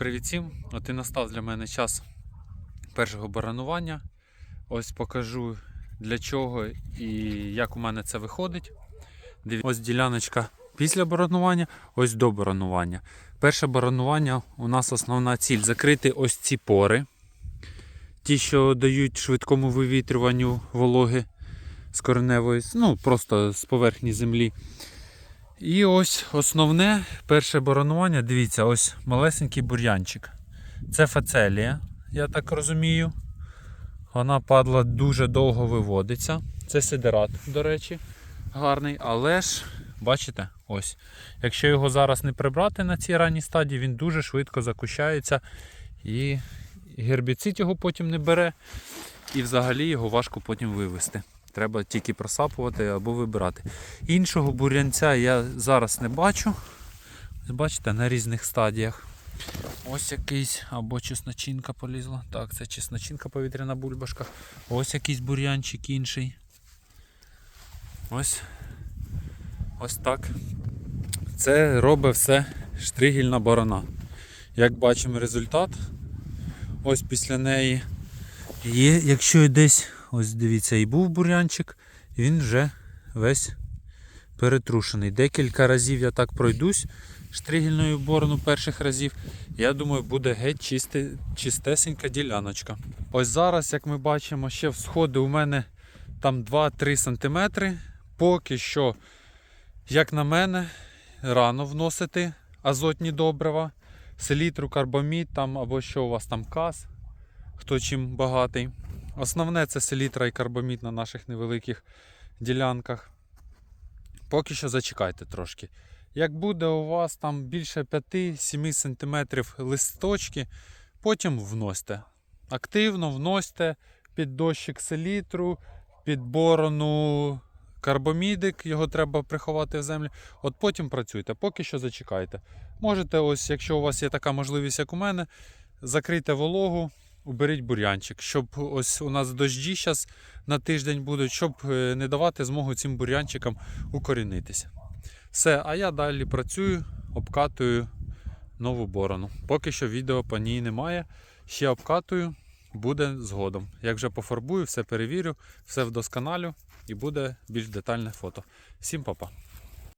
Привіт всім! От і настав для мене час першого баранування. Ось покажу для чого і як у мене це виходить. Диві- Ось діляночка після баранування, ось до баранування. Перше баранування у нас основна ціль закрити ось ці пори. Ті, що дають швидкому вивітрюванню вологи з кореневої, ну просто з поверхні землі. І ось основне перше баранування. Дивіться, ось малесенький бур'янчик. Це фацелія, я так розумію. Вона падла дуже довго виводиться. Це сидерат, до речі, гарний. Але ж, бачите, ось. Якщо його зараз не прибрати на цій ранній стадії, він дуже швидко закущається і гербіцид його потім не бере. І взагалі його важко потім вивести. Треба тільки просапувати або вибирати. Іншого бурянця я зараз не бачу. Бачите, на різних стадіях. Ось якийсь, або чесночинка полізла. Так, це чесночинка повітряна бульбашка. Ось якийсь бур'янчик інший. Ось. Ось так. Це робить все штригільна борона. Як бачимо результат, ось після неї є, якщо десь, ось дивіться, і був бур'янчик, він вже весь перетрушений. Декілька разів я так пройдусь штригільною борону перших разів. Я думаю, буде геть чисти, чистесенька діляночка. Ось зараз, як ми бачимо, ще всходи у мене там 2-3 см. Поки що, як на мене, рано вносити азотні добрива, селітру, карбамід там або що у вас там каз, хто чим багатий. Основне це селітра і карбамід на наших невеликих ділянках. Поки що зачекайте трошки. Як буде у вас там більше 5-7 см листочки, потім вносьте. Активно вносьте під дощик селітру, під борону карбомідик, його треба приховати в землю. От потім працюйте, поки що зачекайте. Можете, ось, якщо у вас є така можливість, як у мене, закрийте вологу, уберіть бур'янчик, щоб ось у нас дощі зараз на тиждень будуть, щоб е, не давати змогу цим бур'янчикам укорінитися. Все, а я далі працюю, обкатую нову борону. Поки що відео по ній немає. Ще обкатую, буде згодом. Як вже пофарбую, все перевірю, все вдосконалю і буде більш детальне фото. Всім па-па!